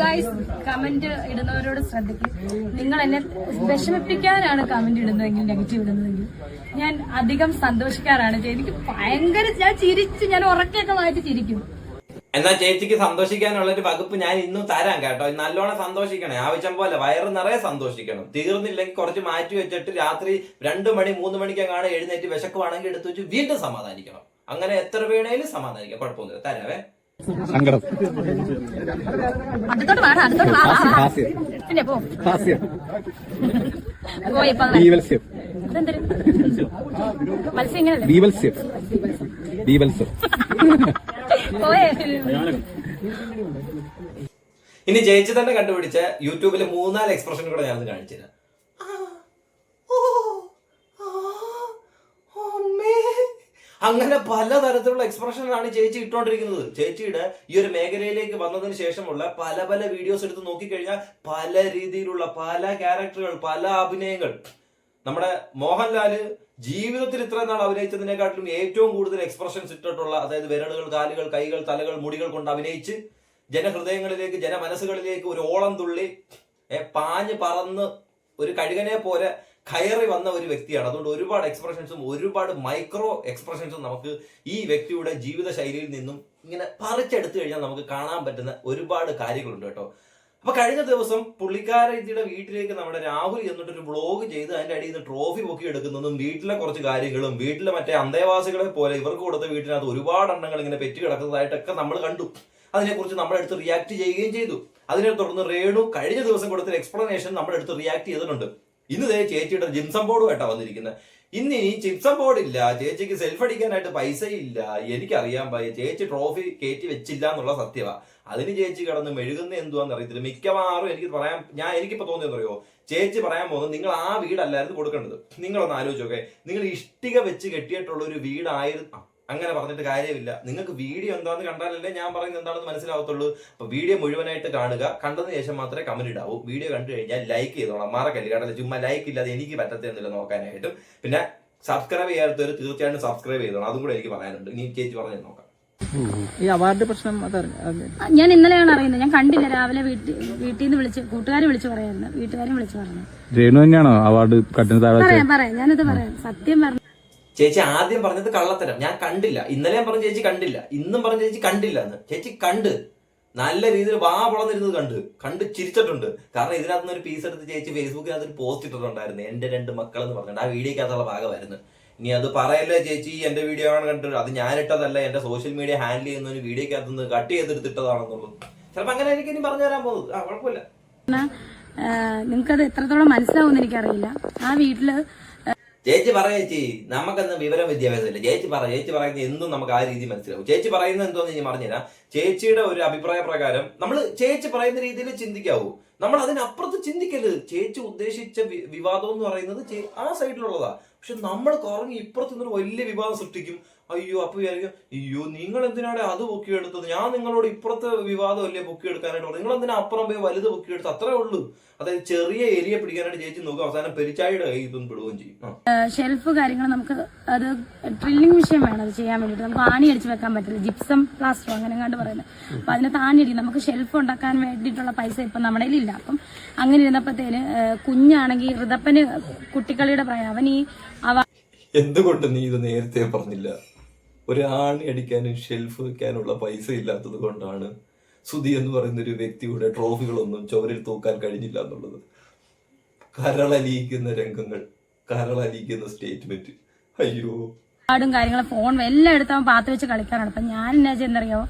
Guys comment ഇടുന്നവരോട് ശ്രദ്ധിക്കും. നിങ്ങൾ എന്നെ വിഷമിപ്പിക്കാനാണ് കമന്റ് ഇടുന്നതെങ്കിൽ നെഗറ്റീവ് ഇടുന്നതെങ്കിൽ. ഞാൻ അധികം സന്തോഷിക്കാറാണ്. എനിക്ക് ഭയങ്കര ഞാൻ ചിരിച്ച് ഞാൻ ഉറക്കൊക്കെ വായിച്ച് ചിരിക്കും. എന്നാ ചേച്ചിക്ക് സന്തോഷിക്കാനുള്ള ഒരു വകുപ്പ് ഞാൻ ഇന്നും തരാം കേട്ടോ. നല്ലോണം സന്തോഷിക്കണേ. ആവശ്യം പോലെ വയറ് നിറയെ സന്തോഷിക്കണം. തീർന്നില്ലെങ്കിൽ കുറച്ച് മാറ്റി വെച്ചിട്ട് രാത്രി രണ്ടു മണി മൂന്ന് മണിക്കങ്ങാണ് എഴുന്നേറ്റ് വിശക്കുവാണെങ്കിൽ എടുത്തു വെച്ച് വീണ്ടും സമാധാനിക്കണം. അങ്ങനെ എത്ര വേണേലും സമാധാനിക്കാം. കുഴപ്പമൊന്നുമില്ല. തരാവേ. സങ്കടം. ഇനി ജയിച്ചു തന്നെ കണ്ടുപിടിച്ച യൂട്യൂബിലെ മൂന്നാൽ എക്സ്പ്രഷൻ കൂടെ ഞാൻ കാണിച്ചു തരാം അങ്ങനെ പലതരത്തിലുള്ള എക്സ്പ്രഷനാണ് ചേച്ചി ഇട്ടുകൊണ്ടിരിക്കുന്നത് ചേച്ചിയുടെ ഈ ഒരു മേഖലയിലേക്ക് വന്നതിന് ശേഷമുള്ള പല പല വീഡിയോസ് എടുത്ത് നോക്കിക്കഴിഞ്ഞാൽ പല രീതിയിലുള്ള പല ക്യാരക്ടറുകൾ പല അഭിനയങ്ങൾ. നമ്മുടെ മോഹൻലാൽ ജീവിതത്തിൽ ഇത്ര നാൾ അഭിനയിച്ചതിനെക്കാട്ടിലും ഏറ്റവും കൂടുതൽ എക്സ്പ്രഷൻസ് ഇട്ടിട്ടുള്ള അതായത് വിരലുകൾ കാലുകൾ കൈകൾ തലകൾ മുടികൾ കൊണ്ട് അഭിനയിച്ച് ജനഹൃദയങ്ങളിലേക്ക് ജനമനസ്സുകളിലേക്ക് ഒരു ഓളം തുള്ളി പാഞ്ഞ് പറന്ന് ഒരു കഴുകനെ പോലെ കയറി വന്ന ഒരു വ്യക്തിയാണ്. അതുകൊണ്ട് ഒരുപാട് എക്സ്പ്രഷൻസും ഒരുപാട് മൈക്രോ എക്സ്പ്രഷൻസും നമുക്ക് ഈ വ്യക്തിയുടെ ജീവിത ശൈലിയിൽ നിന്നും ഇങ്ങനെ പറിച്ചെടുത്തു കഴിഞ്ഞാൽ നമുക്ക് കാണാൻ പറ്റുന്ന ഒരുപാട് കാര്യങ്ങളുണ്ട് കേട്ടോ. അപ്പൊ കഴിഞ്ഞ ദിവസം പുള്ളിക്കാരത്തിയുടെ വീട്ടിലേക്ക് നമ്മുടെ രാഹുൽ എന്നിട്ട് ഒരു വ്ളോഗ് ചെയ്ത് അതിന്റെ അടിയിൽ നിന്ന് ട്രോഫി പൊക്കി എടുക്കുന്നതും വീട്ടിലെ കുറച്ച് കാര്യങ്ങളും വീട്ടിലെ മറ്റേ അന്തേവാസികളെ പോലെ ഇവർക്ക് കൊടുത്ത വീട്ടിനകത്ത് ഒരുപാട് എണ്ണങ്ങൾ ഇങ്ങനെ പെറ്റി കിടക്കുന്നതായിട്ടൊക്കെ നമ്മൾ കണ്ടു. അതിനെക്കുറിച്ച് നമ്മളെടുത്ത് റിയാക്ട് ചെയ്യുകയും ചെയ്തു. അതിനെ തുടർന്ന് റേണു കഴിഞ്ഞ ദിവസം കൊടുത്ത എക്സ്പ്ലനേഷൻ നമ്മളെടുത്ത് റിയാക്ട് ചെയ്തിട്ടുണ്ട്. ഇന്ന് ദേ ചേച്ചിയുടെ ജിംസം ബോർഡ് കേട്ടാ വന്നിരിക്കുന്നത് ഇന്ന് ഈ ചിപ്സം ബോർഡ് ഇല്ല ചേച്ചിക്ക് സെൽഫ് അടിക്കാനായിട്ട് പൈസ ഇല്ല എനിക്കറിയാൻ പയ്യ ചേച്ചി ട്രോഫി കയറ്റി വെച്ചില്ല എന്നുള്ള സത്യമാ അതിന് ചേച്ചി കിടന്ന് മെഴുകുന്ന എന്തുവാന്ന് അറിയത്തില്ല. മിക്കവാറും എനിക്ക് പറയാൻ ഞാൻ എനിക്കിപ്പോ തോന്നിയെന്ന് അറിയോ ചേച്ചി പറയാൻ പോകുന്നത് നിങ്ങൾ ആ വീടല്ലായിരുന്നു കൊടുക്കേണ്ടത്. നിങ്ങളൊന്ന് ആലോചിച്ചോക്കെ നിങ്ങൾ ഇഷ്ടിക വെച്ച് കെട്ടിയിട്ടുള്ള ഒരു വീടായിരുന്നു അങ്ങനെ പറഞ്ഞിട്ട് കാര്യമില്ല. നിങ്ങൾക്ക് വീഡിയോ എന്താണെന്ന് കണ്ടാലല്ലേ ഞാൻ പറയുന്നത് എന്താണെന്ന് മനസ്സിലാവത്തുള്ളൂ. അപ്പൊ വീഡിയോ മുഴുവനായിട്ട് കാണുക. കണ്ടതിന് ശേഷം മാത്രമേ കമന്റ് ഇടാവൂ. വീഡിയോ കണ്ടു കഴിഞ്ഞാൽ ലൈക്ക് ചെയ്തോളാം. മറക്കല്ല? കാരണം ചുമ്മാ ലൈക്ക് ഇല്ലാതെ എനിക്ക് പറ്റത്തില്ല നോക്കാനായിട്ടും. പിന്നെ സബ്സ്ക്രൈബ് ചെയ്യാത്തവർ തീർച്ചയായിട്ടും സബ്സ്ക്രൈബ് ചെയ്തോളാം. അതും കൂടെ എനിക്ക് പറയാനുണ്ട്. ഇനി ചേച്ചി പറഞ്ഞു നോക്കാം. ഈ അവാർഡ് പ്രശ്നം അതറിഞ്ഞ ഞാൻ ഇന്നലെയാണ് അറിയുന്നത്. ഞാൻ കണ്ടില്ല. രാവിലെ വീട്ടിൽ വീട്ടിൽ നിന്ന് വിളിച്ച് കൂട്ടുകാരെ വിളിച്ച് പറയായിരുന്നു. വീട്ടുകാരും വിളിച്ച് പറഞ്ഞു. രേണു തന്നെയാണോ അവാർഡ് പറയാം. ഞാനത് പറയാം. സത്യം പറഞ്ഞു ചേച്ചി ആദ്യം പറഞ്ഞത് കള്ളത്തരം. ഞാൻ കണ്ടില്ല. ഇന്നലെ ഞാൻ പറഞ്ഞ ചേച്ചി കണ്ടില്ല. ഇന്നും പറഞ്ഞ ചേച്ചി കണ്ടില്ല എന്ന്. ചേച്ചി കണ്ട്. നല്ല രീതിയിൽ വാ വളർന്നിരുന്നത് കണ്ട്. കണ്ട് ചിരിച്ചിട്ടുണ്ട്. കാരണം ഇതിനകത്ത് നിന്ന് ഒരു പീസ് എടുത്ത് ചേച്ചി ഫേസ്ബുക്കിനകത്ത് ഒരു പോസ്റ്റ് ഇട്ടിട്ടുണ്ടായിരുന്നു. എന്റെ രണ്ട് മക്കൾ എന്ന് പറഞ്ഞിട്ട്. ആ വീഡിയോക്കകത്തുള്ള ഭാഗമായിരുന്നു. ഇനി അത് പറയല്ലേ ചേച്ചി? എന്റെ വീഡിയോ ആണ് കണ്ടത് അത് ഞാനിട്ടതല്ല എന്റെ സോഷ്യൽ മീഡിയ ഹാൻഡിൽ ചെയ്യുന്ന ഒരു വീഡിയോക്കകത്ത് നിന്ന് കട്ട് ചെയ്തെടുത്തിട്ടതാണെന്നുള്ളത് ചിലപ്പോൾ അങ്ങനെ എനിക്ക് ഇനി പറഞ്ഞു തരാൻ പോകുന്നത്. ആ കുഴപ്പമില്ല. നിങ്ങൾക്കത് എത്രത്തോളം മനസ്സിലാവുമെന്ന് എനിക്കറിയില്ല. ആ വീട്ടിൽ ചേച്ചി പറ ചേച്ചി നമുക്കെന്ന് വിവരം വിദ്യാഭ്യാസമില്ല. ചേച്ചി പറ ചേച്ചി പറയുന്നത് എന്തും നമുക്ക് ആ രീതി മനസ്സിലാവും. ചേച്ചി പറയുന്നത് എന്തോന്ന് ഞാൻ പറഞ്ഞുതരാം ചേച്ചിയുടെ ഒരു അഭിപ്രായ പ്രകാരം നമ്മൾ ചേച്ചി പറയുന്ന രീതിയിൽ ചിന്തിക്കാവൂ. നമ്മൾ അതിനപ്പുറത്ത് ചിന്തിക്കരുത്. ചേച്ചി ഉദ്ദേശിച്ച വിവാദം എന്ന് പറയുന്നത് ആ സൈഡിലുള്ളതാ പക്ഷെ നമ്മൾ കുറഞ്ഞ് ഇപ്പുറത്ത് നിന്നൊരു വലിയ വിവാദം സൃഷ്ടിക്കും. അയ്യോ അപ്പൊ വിചാരിക്കും അയ്യോ നിങ്ങൾ എന്തിനാണ് അത് പൊക്കിയെടുത്തത് ഞാൻ നിങ്ങളോട് ഇപ്പുറത്തെ വിവാദമല്ലേ പൊക്കി എടുക്കാനായിട്ട് പറഞ്ഞു നിങ്ങൾ എന്തിനാ അപ്പുറം പോയി വലുത് പൊക്കി എടുത്ത് അത്രേ ഉള്ളൂ. അതായത് ചെറിയ ഏരിയ പിടിക്കാനായിട്ട് ചേച്ചി നോക്കും. അവസാനം പെരിച്ചായിട്ട് കൈ ഇതും പെടുകയും ചെയ്യും. ഷെൽഫ് കാര്യങ്ങൾ നമുക്ക് അത് ഡ്രില്ലിംഗ് മെഷീൻ വേണം അത് ചെയ്യാൻ വേണ്ടിട്ട് നമുക്ക് ആണി അടിച്ച് വെക്കാൻ പറ്റില്ല. ജിപ്സം പ്ലാസ്റ്റർ അങ്ങനെ കണ്ട് പറയുന്നത്. അപ്പൊ അതിനകത്ത് ആണി അടിക്കും നമുക്ക് ഷെൽഫ് ഉണ്ടാക്കാൻ വേണ്ടിയിട്ടുള്ള പൈസ ഇപ്പൊ നമ്മുടെ കയ്യിലില്ല. അപ്പം അങ്ങനെ ഇരുന്നപ്പോഴത്തേന് കുഞ്ഞാണെങ്കിൽ ഋതപ്പന് കുട്ടിക്കളിയുടെ പ്രായം. അവൻ ഈ അവ എന്തുകൊണ്ട് നീ ഇത് നേരത്തെ പറഞ്ഞില്ല? ഒരു ആണി അടിക്കാനും ഷെൽഫ് വെക്കാനുള്ള പൈസ ഇല്ലാത്തത് കൊണ്ടാണ് സുധി എന്ന് പറയുന്ന ഒരു വ്യക്തിയുടെ ട്രോഫികളൊന്നും ചുവരിൽ തൂക്കാൻ കഴിഞ്ഞില്ല എന്നുള്ളത്. കരളലിയിക്കുന്ന രംഗങ്ങൾ കരളലിയിക്കുന്ന സ്റ്റേറ്റ്മെന്റ് അയ്യോ. പാടും കാര്യങ്ങളും ഫോൺ എല്ലാം എടുത്ത് അവൻ പാത്ത് വെച്ച് കളിക്കാറാണ് അപ്പൊ ഞാൻ എന്നാ ചെയ്യുന്നറിയോ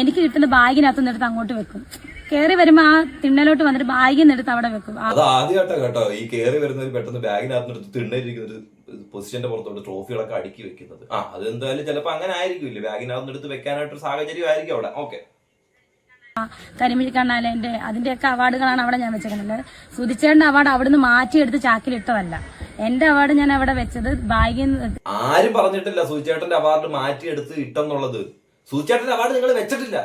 എനിക്ക് കിട്ടുന്ന ബാഗിനകത്ത് നിന്നെടുത്ത് അങ്ങോട്ട് വെക്കും. കയറി വരുമ്പോ ആ തിണ്ണലോട്ട് വന്നിട്ട് ബാഗിൽ നിന്ന് എടുത്ത് അവിടെ വെക്കും. അത് ആദ്യമായിട്ടാ കേട്ടോ. ഈ കയറി വരുന്നവർ പെട്ടെന്ന് ബാഗിനകത്ത് തിണ്ണയിരിക്കുന്ന ഒരു പൊസിഷന്റെ പുറത്തോട്ട് ട്രോഫികളൊക്കെ അടുക്കി വെക്കുന്നത്. ആ അത് എന്തായാലും ചിലപ്പോ അങ്ങനെ ആയിരിക്കില്ലേ ബാഗിനകത്ത് എടുത്ത് വെക്കാനായിട്ടൊരു സാഹചര്യം ആയിരിക്കും അവിടെ. ഓക്കെ കരിമിഴി കണ്ണാലേന്റെ അതിന്റെയൊക്കെ അവാർഡുകളാണ് അവിടെ ഞാൻ വെച്ചേക്കുന്നത് സുധിച്ചേട്ടന്റെ അവാർഡ് അവിടുന്ന് മാറ്റിയെടുത്ത് ചാക്കിലിട്ടതല്ല. എന്റെ അവാർഡ് ഞാൻ അവിടെ വെച്ചത് ബാഗിൽ ആരും പറഞ്ഞിട്ടില്ല സുധിച്ചേട്ടന്റെ അവാർഡ് മാറ്റിയെടുത്ത് ഇട്ടെന്നുള്ളത്. സുധിച്ചേട്ടന്റെ അവാർഡ് നിങ്ങൾ വെച്ചിട്ടില്ല.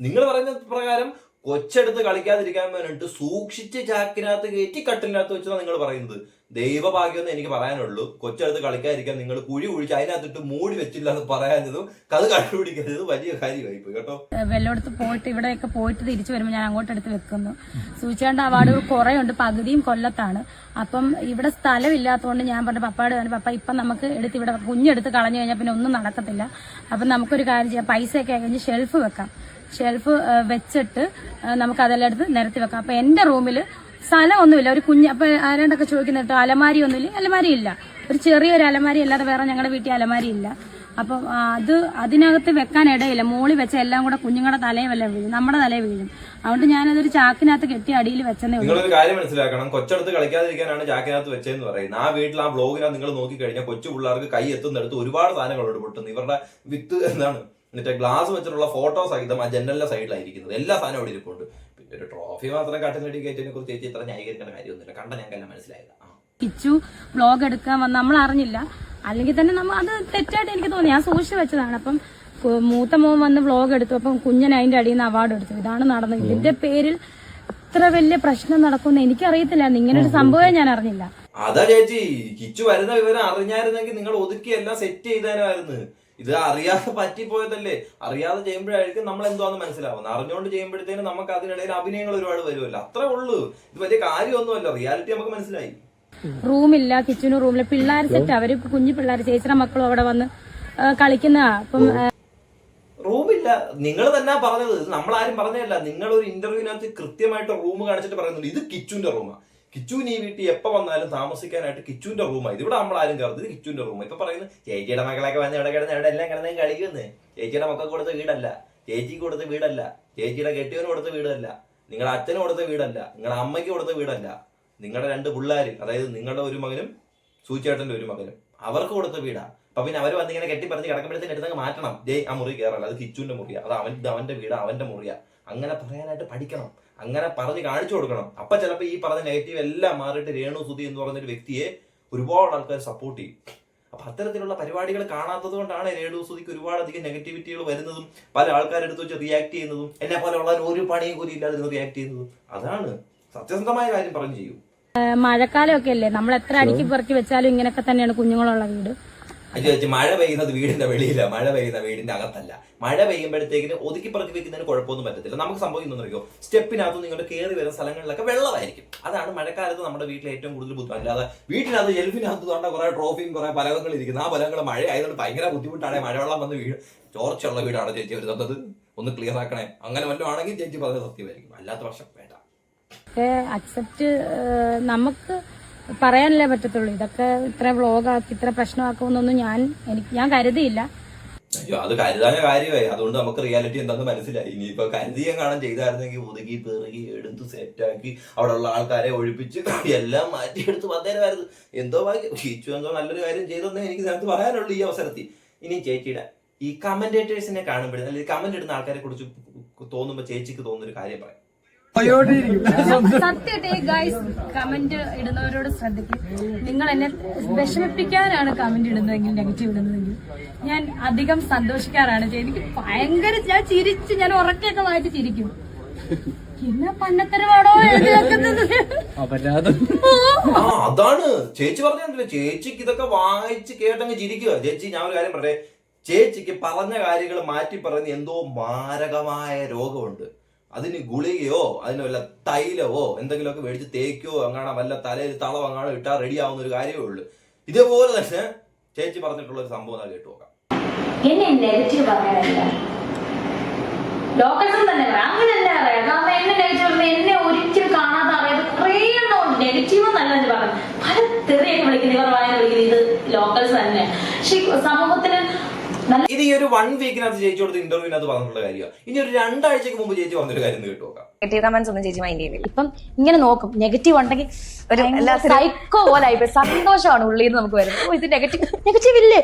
നിങ്ങൾ പറയുന്ന പ്രകാരം കൊച്ചെടുത്ത് കളിക്കാതിരിക്കാൻ വേണ്ടിട്ട് സൂക്ഷിച്ച് ചാക്കിനകത്ത് കയറ്റി കട്ടിലിനകത്ത് വെച്ചതാണ് നിങ്ങൾ പറയുന്നത്. ദൈവഭാഗ്യം എനിക്ക് പറയാനുള്ളൂ. കൊച്ചെടുത്ത് കളിക്കാതിരിക്കാൻ നിങ്ങൾ കുഴി കുഴിച്ച് അതിനകത്തിട്ട് മൂടി വെച്ചില്ല എന്ന് പറയാഞ്ഞതും കത് കണ്ടുപിടിക്കരുത് വലിയ കാര്യമായി പോയി കേട്ടോ. വെള്ളമെടുത്ത് പോയിട്ട് ഇവിടെയൊക്കെ പോയിട്ട് തിരിച്ചു വരുമ്പോൾ ഞാൻ അങ്ങോട്ട് എടുത്ത് വെക്കുന്നു. സൂചിച്ചാണ്ട് അവാർഡുകൾ കുറേ ഉണ്ട് പകുതിയും കൊല്ലത്താണ്. അപ്പം ഇവിടെ സ്ഥലമില്ലാത്തതുകൊണ്ട് ഞാൻ പറഞ്ഞു പപ്പയോട് പറഞ്ഞു പപ്പ ഇപ്പം നമുക്ക് എടുത്ത് ഇവിടെ കുഞ്ഞെടുത്ത് കളഞ്ഞു കഴിഞ്ഞാൽ പിന്നെ ഒന്നും നടക്കത്തില്ല. അപ്പം നമുക്കൊരു കാര്യം ചെയ്യാം പൈസയൊക്കെ കഴിഞ്ഞ് ഷെൽഫ് വെക്കാം. ഷെൽഫ് വെച്ചിട്ട് നമുക്ക് അതെല്ലാം എടുത്ത് നിരത്തി വെക്കാം. അപ്പം എന്റെ റൂമിൽ സ്ഥലമൊന്നുമില്ല. ഒരു കുഞ്ഞ് അപ്പൊ ആരാണ്ടൊക്കെ ചോദിക്കുന്ന കേട്ടോ അലമാരി ഒന്നുമില്ല അലമാരി ഇല്ല ഒരു ചെറിയൊരു അലമാരി അല്ലാതെ വേറെ ഞങ്ങളുടെ വീട്ടിൽ അലമാരി ഇല്ല അപ്പം അത് അതിനകത്ത് വെക്കാൻ ഇടയില്ല. മോളി വെച്ച എല്ലാം കൂടെ കുഞ്ഞുങ്ങളുടെ തലയിൽ വീഴും. നമ്മുടെ തലയിൽ വീഴും. അതുകൊണ്ട് ഞാനതൊരു ചാക്കിനകത്ത് കെട്ടി അടിയിൽ ഉള്ളൂ. നിങ്ങളൊരു കാര്യം മനസ്സിലാക്കണം. കൊച്ചടുത്ത് കളിക്കാതിരിക്കാനാണ് ചാക്കിനകത്ത് വെച്ചതെന്ന് പറയുന്നത്. ആ വീട്ടിൽ ആ ബ്ലോഗിനകത്ത് നിങ്ങൾ നോക്കി കഴിഞ്ഞാൽ കൊച്ചു പിള്ളേർക്ക് കൈ എത്തുന്നിടത്ത് ഒരുപാട് സാധനങ്ങളോട് പൊട്ടുന്നു. ഇവരുടെ വിത്ത് എന്താണ്? എന്നിട്ട് ഗ്ലാസ് വെച്ചിട്ടുള്ള ഫോട്ടോ സഹിതം ആ ജനലിന്റെ സൈഡിലായിരിക്കുന്നത്. എല്ലാ സാധനവും അവിടെ ഇരിപ്പുണ്ട്. ഒരു ട്രോഫി മാത്രം കാട്ടിനടി കയറ്റിനെ കുറിച്ച് ചേച്ചി ഇത്ര ന്യായീകരിക്കേണ്ട കാര്യമൊന്നുമില്ല. കണ്ട ഞങ്ങൾക്കെല്ലാം മനസ്സിലായത്. ആ. ബ്ലോഗ് എടുക്കാൻ വന്ന് നമ്മൾ അറിഞ്ഞില്ല. അല്ലെങ്കിൽ തന്നെ നമ്മൾ അത് തെറ്റായിട്ട് എനിക്ക് തോന്നി. ഞാൻ സൂക്ഷിച്ചു വെച്ചതാണ്. അപ്പം മൂത്ത മോൻ വന്ന് വ്ളോഗ് എടുത്തു. അപ്പം കുഞ്ഞൻ അതിന്റെ അടിയിൽ നിന്ന് അവാർഡ് എടുത്തു. ഇതാണ് നടന്നത്. ഇതിന്റെ പേരിൽ ഇത്ര വലിയ പ്രശ്നം നടക്കുമെന്ന് എനിക്കറിയത്തില്ലായിരുന്നു ഇങ്ങനെ ഒരു സംഭവമേ ഞാൻ അറിഞ്ഞില്ല. അതാ ചേച്ചി കിച്ചു വരുന്ന വിവരം അറിഞ്ഞായിരുന്നെങ്കിൽ നിങ്ങൾ ഒതുക്കി എല്ലാം സെറ്റ് ചെയ്തേനായിരുന്നു ഇത് അറിയാതെ പറ്റിപ്പോയതല്ലേ? അറിയാതെ ചെയ്യുമ്പോഴായിരിക്കും നമ്മൾ എന്താന്ന് മനസ്സിലാവുന്നത്. അറിഞ്ഞുകൊണ്ട് ചെയ്യുമ്പോഴത്തേനും നമുക്ക് അതിനിടയിൽ അഭിനയങ്ങൾ ഒരുപാട് വരുമല്ലോ. അത്രേ ഉള്ളൂ. ഇത് വലിയ കാര്യമൊന്നുമല്ല. റിയാലിറ്റി നമുക്ക് മനസ്സിലായി. റൂമില്ല കിച്ചനും റൂമില്ല പിള്ളേർ സെറ്റ് അവർ കുഞ്ഞു പിള്ളേർ ചേച്ചിയുടെ മക്കളും അവിടെ വന്ന് കളിക്കുന്ന കളിക്കുന്നതാ. അപ്പം ആ, റൂമില്ല നിങ്ങൾ തന്നെ പറഞ്ഞത്. നമ്മളാരും പറഞ്ഞതല്ല. നിങ്ങൾ ഒരു ഇന്റർവ്യൂവിനകത്ത് കൃത്യമായിട്ട് റൂം കാണിച്ചിട്ട് പറയുന്നുണ്ട്. ഇത് കിച്ചുന്റെ റൂമാ കിച്ചുവിന് നീ വീട്ടിൽ എപ്പോ വന്നാലും താമസിക്കാനായിട്ട് കിച്ചുവിന്റെ റൂമാണ് ഇവിടെ നമ്മൾ ആരും കയറുന്നത് കിച്ചുന്റെ കിച്ചുവിന്റെ റൂം ഇപ്പൊ പറയുന്നത് ചേച്ചിയുടെ മകളൊക്കെ വന്ന് ഇവിടെ കിടന്ന് ഇവിടെ എല്ലാം കിടന്നേ കളിക്കുന്നേ. ചേച്ചിയുടെ മക്കൾക്ക് കൊടുത്ത വീടല്ല. ചേച്ചിക്ക് കൊടുത്ത വീടല്ല. ചേച്ചിയുടെ കെട്ടിയവന് കൊടുത്ത വീടല്ല. നിങ്ങളുടെ അച്ഛന് കൊടുത്ത വീടല്ല. നിങ്ങളുടെ അമ്മയ്ക്ക് കൊടുത്ത വീടല്ല. നിങ്ങളുടെ രണ്ട് പിള്ളേര് അതായത് നിങ്ങളുടെ ഒരു മകനും സൂചേട്ടന്റെ ഒരു മകനും അവർക്ക് കൊടുത്ത വീടാ. അപ്പൊ പിന്നെ അവർ വന്നിങ്ങനെ കെട്ടി പറഞ്ഞ് കിടക്കുമ്പോഴത്തേക്ക് എടുത്തങ്ങ് മാറ്റണം. ജയ് ആ മുറി കയറല്ല അത് കിച്ചുവിന്റെ മുറിയാ. അത് അവൻ അവന്റെ വീടാ. അവന്റെ മുറിയാ. അങ്ങനെ പറയാനായിട്ട് പഠിക്കണം. അങ്ങനെ പറഞ്ഞ് കാണിച്ചു കൊടുക്കണം. അപ്പൊ ചിലപ്പോൾ ഈ പറഞ്ഞ നെഗറ്റീവ് എല്ലാം മാറിയിട്ട് രേണു സുധി എന്ന് പറഞ്ഞൊരു വ്യക്തിയെ ഒരുപാട് ആൾക്കാർ സപ്പോർട്ട് ചെയ്യും. അപ്പൊ അത്തരത്തിലുള്ള പരിപാടികൾ കാണാത്തത് കൊണ്ടാണ് രേണു സുധിക്ക് ഒരുപാട് അധികം നെഗറ്റിവിറ്റികൾ വരുന്നതും പല ആൾക്കാരെടുത്ത് വെച്ച് റിയാക്ട് ചെയ്യുന്നതും എന്നെ പോലെയുള്ള ഒരു പണിയും കൂലി ഇല്ലാതെ റിയാക്ട് ചെയ്യുന്നതും അതാണ് സത്യസന്ധമായ കാര്യം പറഞ്ഞു ചെയ്യൂ. മഴക്കാലമൊക്കെ അല്ലേ? നമ്മൾ എത്ര അടിക്ക് പെറുക്കി വെച്ചാലും ഇങ്ങനെയൊക്കെ തന്നെയാണ് കുഞ്ഞുങ്ങളുള്ള വീട്. വെച്ച് മഴ പെയ്യുന്നത് വീടിന്റെ വെളിയില്ല മഴ പെയ്യുന്ന വീടിന്റെ അകത്തല്ല. മഴ പെയ്യുമ്പോഴത്തേക്കിന് ഒതുക്കി പറക്കി വെക്കുന്നതിന് കുഴപ്പമൊന്നും പറ്റത്തില്ല. നമുക്ക് സംഭവിക്കുന്നു അറിയോ? സ്റ്റെപ്പിനകത്ത് നിങ്ങളുടെ കയറി വരുന്ന സ്ഥലങ്ങളിലൊക്കെ വെള്ളമായിരിക്കും. അതാണ് മഴക്കാലത്ത് നമ്മുടെ വീട്ടിൽ ഏറ്റവും കൂടുതൽ ബുദ്ധിമുട്ട്. അല്ലാതെ വീട്ടിനകത്ത് എൽഫിനകത്ത് തൊണ്ട കുറെ ട്രോഫിയും കുറെ പലകങ്ങൾ ഇരിക്കുന്നു. ആ ഫലങ്ങൾ മഴ ആയതുകൊണ്ട് ഭയങ്കര ബുദ്ധിമുട്ടാണ്. മഴവെള്ളം വന്ന് വീട് ചോർച്ചയുള്ള വീടാണ് ചേച്ചി ഒരു തന്നത്. ഒന്ന് ക്ലിയർ ആക്കണേ. അങ്ങനെ വല്ലതും ആണെങ്കിൽ ചേച്ചി പറഞ്ഞ സത്യമായിരിക്കും. അല്ലാത്ത വർഷം വേണ്ട. അക്സെപ്റ്റ് നമുക്ക് പറയാനല്ലേ പറ്റത്തുള്ളൂ. ഇതൊക്കെ ഇത്ര വ്ളോഗാക്കി ഇത്ര പ്രശ്നമാക്കുമെന്നൊന്നും ഞാൻ എനിക്ക് ഞാൻ കരുതിയില്ല. അയ്യോ അത് കരുതാന കാര്യമായി അതുകൊണ്ട് നമുക്ക് റിയാലിറ്റി എന്താന്ന് മനസ്സിലായി. ഇനിയിപ്പോ കരുതിയും കാണാൻ ചെയ്തായിരുന്നെങ്കിൽ ഒതുക്കി പെറുകി എടുത്ത് സെറ്റാക്കി അവിടെ ഉള്ള ആൾക്കാരെ ഒഴിപ്പിച്ച് എല്ലാം മാറ്റിയെടുത്ത് വന്നേരമായിരുന്നു എന്തോ ഭാഗ്യം. എന്തോ നല്ലൊരു കാര്യം ചെയ്തെന്നേ എനിക്ക് നേരത്തെ പറയാനുള്ളൂ ഈ അവസരത്തിൽ. ഇനി ചേച്ചിയുടെ ഈ കമന്റേറ്റേഴ്സിനെ കാണുമ്പോഴേ അല്ലെങ്കിൽ കമന്റ് ഇടുന്ന ആൾക്കാരെ കുറിച്ച് തോന്നുമ്പോൾ ചേച്ചിക്ക് തോന്നുന്ന ഒരു കാര്യം പറയാം. സത്യത്തെ ഗൈസ് കമന്റ് ഇടുന്നവരോട് ശ്രദ്ധിക്കും. നിങ്ങൾ എന്നെ വിഷമിപ്പിക്കാനാണ് കമന്റ് ഇടുന്നതെങ്കിൽ നെഗറ്റീവ് ഇടുന്നതെങ്കിൽ ഞാൻ അധികം സന്തോഷിക്കാറാണ് എനിക്ക് ഭയങ്കര ഞാൻ ചിരിച്ച് ഞാൻ ഉറക്കൊക്കെ വായിച്ച് ചിരിക്കും. അതാണ്. ചേച്ചി പറഞ്ഞിട്ടില്ല ചേച്ചിക്ക് ഇതൊക്കെ വായിച്ച് കേട്ടങ്ങ് ചിരിക്കുക. ചേച്ചി ഞാൻ ഒരു കാര്യം പറയട്ടെ? ചേച്ചിക്ക് പറഞ്ഞ കാര്യങ്ങൾ മാറ്റി പറയുന്ന എന്തോ മാരകമായ രോഗമുണ്ട്. അതിന് ഗുളികയോ അതിന് വല്ല തൈലവോ എന്തെങ്കിലുമൊക്കെ മേടിച്ച് തേക്കോ അങ്ങനെ വല്ല തലയിൽ തളം അങ്ങനെ ഇട്ടാൽ റെഡി ആവുന്ന ഒരു കാര്യമേ ഉള്ളൂ. ഇതേപോലെ തന്നെ ചേച്ചി പറഞ്ഞിട്ടുള്ള ഒരു സംഭവം കേട്ടു നോക്കാം. നെഗറ്റീവ് തന്നെ അങ്ങനല്ല നെഗറ്റീവ് നെഗറ്റീവ് ഇത് ലോക്കൽസ് സമൂഹത്തിന് ഇത് ഈ ഒരു വൺ വീക്കിനകത്ത് ചേച്ചി കൊടുത്ത ഇന്റർവ്യൂവിനകത്ത് പറഞ്ഞിട്ടുള്ള കാര്യമാണ് ഇനി ഒരു രണ്ടാഴ്ചക്ക് മുമ്പ് ചേച്ചി പറഞ്ഞൊരു കാര്യം കേട്ടു നോക്കാം. നെഗറ്റീവ് കമന്റ്സ് ഒന്നും ചേച്ചി മൈൻഡ് ചെയ്യുന്നില്ല ഇപ്പം ഇങ്ങനെ നോക്കും. നെഗറ്റീവ് ഉണ്ടെങ്കിൽ ഒരു സൈക്കോ പോലെ ആയിപ്പോയി. സന്തോഷമാണ് ഉള്ളിൽ നിന്ന് നമുക്ക് വരുന്നത്. ഓ ഇത് നെഗറ്റീവ് നെഗറ്റീവ് ഇല്ലേ?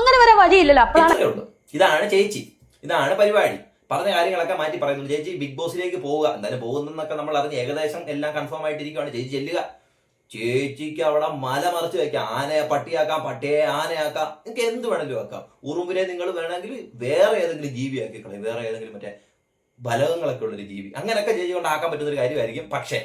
അങ്ങനെ വരാൻ വഴിയില്ലല്ലോ. അപ്പോഴാണ് ഇതാണ് ചേച്ചി. ഇതാണ് പരിപാടി. പറഞ്ഞ കാര്യങ്ങളൊക്കെ മാറ്റി പറയുന്നു ചേച്ചി ബിഗ് ബോസിലേക്ക് പോവുക. എന്തായാലും പോകുന്നൊക്കെ നമ്മൾ അറിഞ്ഞ് ഏകദേശം എല്ലാം കൺഫേം ആയിട്ടിരിക്കുകയാണ് ചേച്ചി ചെല്ലുക. ചേച്ചിക്ക് അവിടെ മല മറിച്ച് വെക്കാം. ആനയെ പട്ടിയാക്കാം പട്ടിയെ ആനയാക്കാം. നിങ്ങൾക്ക് എന്ത് വേണമെങ്കിലും ആക്കാം ഉറുമ്പിനെ നിങ്ങൾ വേണമെങ്കിൽ വേറെ ഏതെങ്കിലും ജീവിയാക്കി കളയും. വേറെ ഏതെങ്കിലും മറ്റേ ബലകങ്ങളൊക്കെ ഉള്ളൊരു ജീവി. അങ്ങനെയൊക്കെ ചേച്ചി കൊണ്ട് ആക്കാൻ പറ്റുന്ന ഒരു കാര്യമായിരിക്കും. പക്ഷേ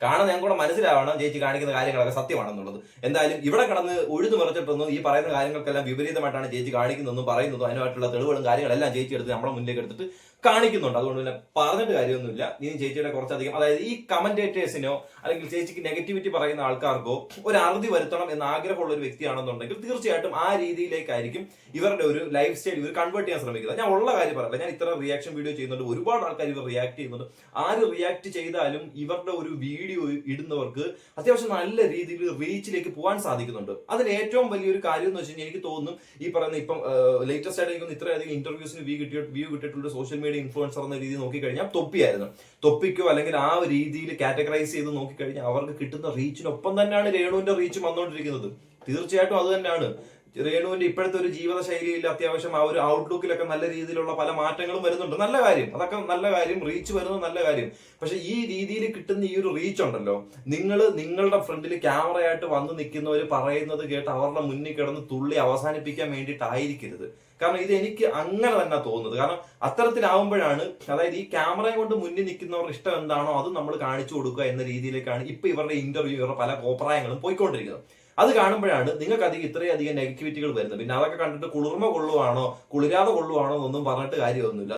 കാണാൻ ഞാൻ കൂടെ മനസ്സിലാവണം ചേച്ചി കാണിക്കുന്ന കാര്യങ്ങളൊക്കെ സത്യമാണെന്നുള്ളത്. എന്തായാലും ഇവിടെ കിടന്ന് ഉഴുതു മറിച്ചിട്ടൊന്നും ഈ പറയുന്ന കാര്യങ്ങൾക്കെല്ലാം വിപരീതമായിട്ടാണ് ചേച്ചി കാണിക്കുന്നതെന്നും പറയുന്നതും അതിനായിട്ടുള്ള തെളിവുകളും കാര്യങ്ങളെല്ലാം ചേച്ചി എടുത്ത് നമ്മളെ മുന്നിലേക്ക് എടുത്തിട്ട് കാണിക്കുന്നുണ്ട്. അതുകൊണ്ട് പിന്നെ പറഞ്ഞിട്ട് കാര്യമൊന്നുമില്ല. നീ ചേച്ചിയുടെ കുറച്ചധികം അതായത് ഈ കമന്റേറ്റേഴ്സിനോ അല്ലെങ്കിൽ ചേച്ചിക്ക് നെഗറ്റിവിറ്റി പറയുന്ന ആൾക്കാർക്കോ ഒരു അറുതി വരുത്തണം എന്ന് ആഗ്രഹമുള്ള ഒരു വ്യക്തിയാണെന്നുണ്ടെങ്കിൽ തീർച്ചയായിട്ടും ആ രീതിയിലേക്കായിരിക്കും ഇവരുടെ ഒരു ലൈഫ് സ്റ്റൈൽ ഇവർ കൺവേർട്ട് ചെയ്യാൻ ശ്രമിക്കുന്നത്. ഞാൻ ഉള്ള കാര്യം പറയാം ഞാൻ ഇത്ര റിയാക്ഷൻ വീഡിയോ ചെയ്യുന്നുണ്ട്. ഒരുപാട് ആൾക്കാർ ഇവർ റിയാക്ട് ചെയ്യുന്നുണ്ട്. ആര് റിയാക്ട് ചെയ്താലും ഇവരുടെ ഒരു വീഡിയോ ഇടുന്നവർക്ക് അത്യാവശ്യം നല്ല രീതിയിൽ റീച്ചിലേക്ക് പോകാൻ സാധിക്കുന്നുണ്ട്. അതിൽ ഏറ്റവും വലിയൊരു കാര്യം എന്ന് വെച്ച് കഴിഞ്ഞാൽ എനിക്ക് തോന്നുന്നു ഈ പറയുന്ന ഇപ്പം ലേറ്റസ്റ്റ് ആയിട്ട് എനിക്ക് ഇത്രയധികം ഇന്റർവ്യൂസിന് വ്യൂ കിട്ടിയ വ്യൂ കിട്ടിയിട്ടുള്ള സോഷ്യൽ മീഡിയ ഇൻഫ്ലുവൻസർ എന്ന രീതി നോക്കിക്കഴിഞ്ഞാൽ തൊപ്പിയായിരുന്നു. തൊപ്പിക്കോ അല്ലെങ്കിൽ ആ ഒരു രീതിയിൽ കാറ്റഗറൈസ് ചെയ്ത് നോക്കിക്കഴിഞ്ഞാൽ അവർക്ക് കിട്ടുന്ന റീച്ചിനൊപ്പം തന്നെയാണ് രേണുവിന്റെ റീച്ച് വന്നുകൊണ്ടിരിക്കുന്നത്. തീർച്ചയായിട്ടും അത് തന്നെയാണ്. രേണുവിന്റെ ഇപ്പോഴത്തെ ഒരു ജീവിത ശൈലിയിൽ അത്യാവശ്യം ആ ഒരു ഔട്ട്ലുക്കിലൊക്കെ നല്ല രീതിയിലുള്ള പല മാറ്റങ്ങളും വരുന്നുണ്ട്. നല്ല കാര്യം. അതൊക്കെ നല്ല കാര്യം. റീച്ച് വരുന്നത് നല്ല കാര്യം. പക്ഷെ ഈ രീതിയിൽ കിട്ടുന്ന ഈ ഒരു റീച്ച് ഉണ്ടല്ലോ. നിങ്ങൾ നിങ്ങളുടെ ഫ്രണ്ടിൽ ക്യാമറയായിട്ട് വന്ന് നിൽക്കുന്നവർ പറയുന്നത് കേട്ട് അവരുടെ മുന്നിൽ കിടന്ന് തുള്ളി അവസാനിപ്പിക്കാൻ വേണ്ടിയിട്ടായിരിക്കരുത്. കാരണം ഇത് എനിക്ക് അങ്ങനെ തന്നെ തോന്നുന്നത്. കാരണം അത്തരത്തിലാവുമ്പോഴാണ് അതായത് ഈ ക്യാമറയും കൊണ്ട് മുന്നിൽ നിൽക്കുന്നവരുടെ ഇഷ്ടം എന്താണോ അത് നമ്മൾ കാണിച്ചു കൊടുക്കുക എന്ന രീതിയിലേക്കാണ് ഇപ്പൊ ഇവരുടെ ഇന്റർവ്യൂ ഇവരുടെ പല കോപ്രായങ്ങളും പോയിക്കൊണ്ടിരിക്കുന്നത്. അത് കാണുമ്പോഴാണ് നിങ്ങൾക്ക് അധികം ഇത്രയധികം നെഗറ്റിവിറ്റികൾ വരുന്നത്. പിന്നെ അതൊക്കെ കണ്ടിട്ട് കുളിർമ കൊള്ളുവാണോ കുളിരാതെ കൊള്ളുവാണോ എന്നൊന്നും പറഞ്ഞിട്ട് കാര്യമൊന്നുമില്ല.